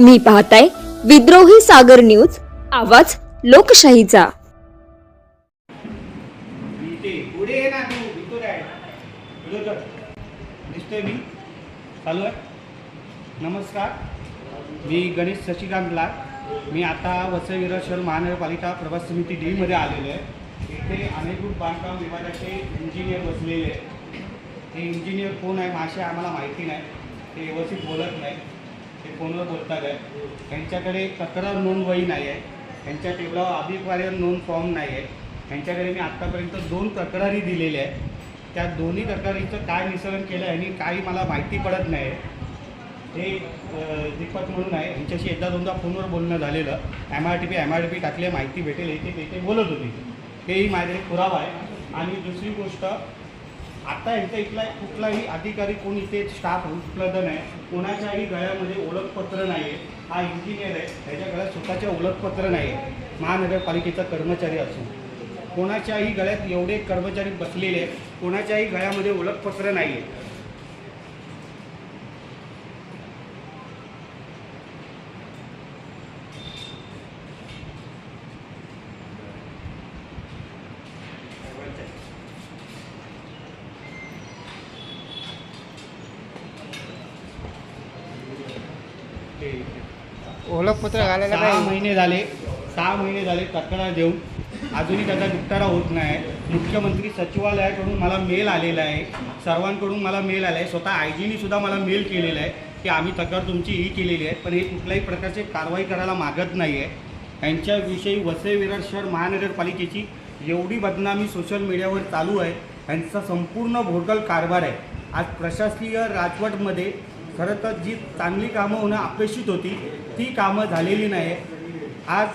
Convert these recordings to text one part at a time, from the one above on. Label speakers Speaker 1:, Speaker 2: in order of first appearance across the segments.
Speaker 1: तुम्ही पाहताय विद्रोही सागर न्यूज आवाज लोकशाहीचा.
Speaker 2: नमस्कार. मी गणेश शशिकांत लाड. मी आता वसई शहर महानगरपालिका प्रवास समिती डीमध्ये आलेलो आहे. इथे अनेकरूप बांधकाम विभागाचे इंजिनियर बसलेले आहेत. हे इंजिनियर कोण आहे मासे आम्हाला माहिती नाही. ते व्यवस्थित बोलत नाही. ते फोनवर बोलतात आहे. त्यांच्याकडे तक्रार नोंद वही नाही आहे. त्यांच्या टेबलावर अभिप्राय नोंद फॉर्म नाही आहे. त्यांच्याकडे मी आत्तापर्यंत दोन तक्रारी दिलेल्या आहेत. त्या दोन्ही तक्रारीचं काय निसरण केलं आहे आणि काही मला माहिती पडत नाही हे दीपक म्हणून आहे. यांच्याशी एकदा दोनदा फोनवर बोलणं झालेलं. M R T P M R T P टाकले माहिती भेटेल येते ते बोलत होते. हेही माझ्याकडे पुरावा आहे. आणि दुसरी गोष्ट आता यांचा इथला कुठलाही अधिकारी कोण इथे स्टाफ उपलब्ध नाही. कोणाच्याही गळ्यामध्ये ओळखपत्र नाही आहे हा इंजिनियर आहे. त्याच्या गळ्यात स्वतःचे ओळखपत्र नाही आहे महानगरपालिकेचा कर्मचारी असून. कोणाच्याही गळ्यात एवढे कर्मचारी बसलेले आहेत. कोणाच्याही गळ्यामध्ये ओळखपत्र नाही आहे
Speaker 3: ओळखपत्र घालायला
Speaker 2: सहा
Speaker 3: काय?
Speaker 2: महिने झाले. सहा महिने झाले तक्रार देऊन. अजूनही त्याचा निपटारा होत नाही. मुख्यमंत्री सचिवालयाकडून मला मेल आलेला आहे. सर्वांकडून मला मेल आला आहे स्वतः आय जीनी सुद्धा मला मेल केलेला आहे की आम्ही तक्रार तुमची ही केलेली आहे पण हे कुठल्याही प्रकारचे कारवाई करायला मागत नाही आहे यांच्याविषयी वसई विरार शहर महानगरपालिकेची एवढी बदनामी सोशल मीडियावर चालू आहे. यांचा संपूर्ण भोरगल कारभार आहे. आज प्रशासकीय राजवटमध्ये खरं तर जी चांगली कामं होणं अपेक्षित होती ती कामं झालेली नाही आज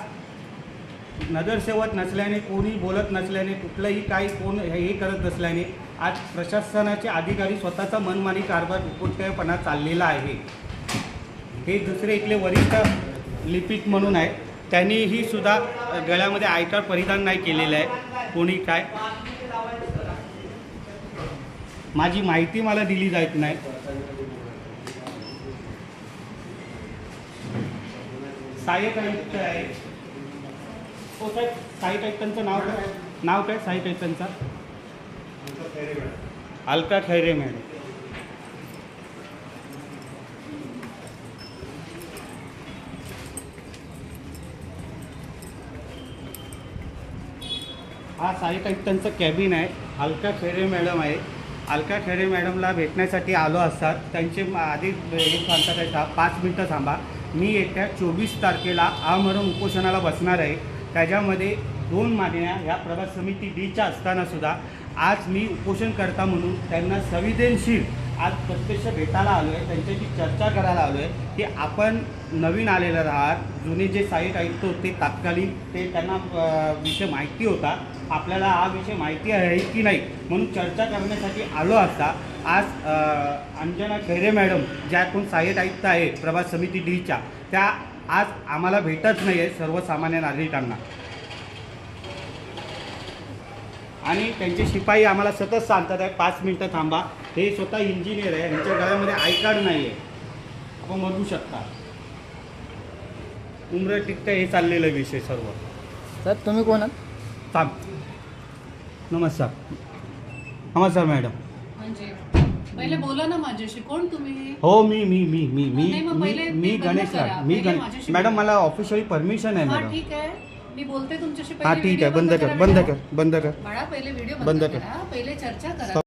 Speaker 2: नगरसेवक नसल्याने कोणी बोलत नसल्याने कुठलंही काही कोण हे हे करत नसल्याने आज प्रशासनाचे अधिकारी स्वतःचा मनमानी कारभार उपटपणा चाललेला आहे. हे दुसरे इथले वरिष्ठ लिपिक म्हणून आहे त्यांनीही सुद्धा गळ्यामध्ये आयकार परिधान नाही केलेलं आहे. कोणी काय? माझी माहिती मला दिली जात नाही. सहाय्यक आयुक्त आहे. हो साहेब सहाय्यक आयुक्तांचं नाव काय? नाव काय? सहाय्यक आयुक्तांचा अलका खैरे मॅडम. हा सहाय्यक आयुक्तांचं कॅबिन आहे. अलका खैरे मॅडम आहे. अलका खेडे मॅडमला भेटण्यासाठी आलो असतात. त्यांचे आधी हे सांगतात आहे पाच मिनटं थांबा. मी येत्या चोवीस तारखेला आमरण उपोषणाला बसणार आहे. त्याच्यामध्ये दोन मागण्या ह्या प्रभास समिती डीच्या असतानासुद्धा आज मी उपोषण करता म्हणून त्यांना संवेदनशील आज प्रत्यक्ष भेटायला आलो आहे. त्यांच्याशी चर्चा करायला आलो आहे की आपण नवीन आलेलं आहात. जुने जे साईट आयुक्त होते तात्कालीन ते त्यांना विषय माहिती होता. आपल्याला हा विषय माहिती आहे की नाही म्हणून चर्चा करण्यासाठी आलो असता आज अंजना खैरे मॅडम ज्यातून साहेब सहाय्यक आयुक्त आहे प्रभास समिती डीच्या त्या आज आम्हाला भेटत नाही आहे सर्वसामान्य नागरिकांना. आणि त्यांचे शिपाई आम्हाला सतत सांगतात आहे पाच मिनटं थांबा. हे स्वतः इंजिनियर आहे यांच्या गळ्यामध्ये आय कार्ड नाही आहे आपण बघू शकता. उमरं टिकतं हे चाललेलं विषय सर्व.
Speaker 3: सर तुम्ही कोण आहात?
Speaker 2: थांब नमस्कार. नमस्कार मॅडम
Speaker 4: म्हणजे पहिले बोला ना माझ्याशी. कोण तुम्ही?
Speaker 2: हो मी मी मी मी मी
Speaker 4: नाही, मग
Speaker 2: मी
Speaker 4: पहिले
Speaker 2: मी
Speaker 4: ते बंद
Speaker 2: गणेश
Speaker 4: करा.
Speaker 2: राठ. मी
Speaker 4: पहिले
Speaker 2: गण
Speaker 4: माझ्याशी
Speaker 2: मॅडम
Speaker 4: बोला.
Speaker 2: मला ऑफिशियली परमिशन आहे
Speaker 4: हा
Speaker 2: मॅडम
Speaker 4: ठीक आहे. मी बोलते तुमच्याशी.
Speaker 2: हा
Speaker 4: पहिले
Speaker 2: ठीक आहे. बंद कर
Speaker 4: करा
Speaker 2: बंद
Speaker 4: मॅडम.
Speaker 2: कर बंद कर.
Speaker 4: बाळा पहिले व्हिडिओ
Speaker 2: बंद
Speaker 4: बंद
Speaker 2: कर.
Speaker 4: करा. पहिले चर्चा करा.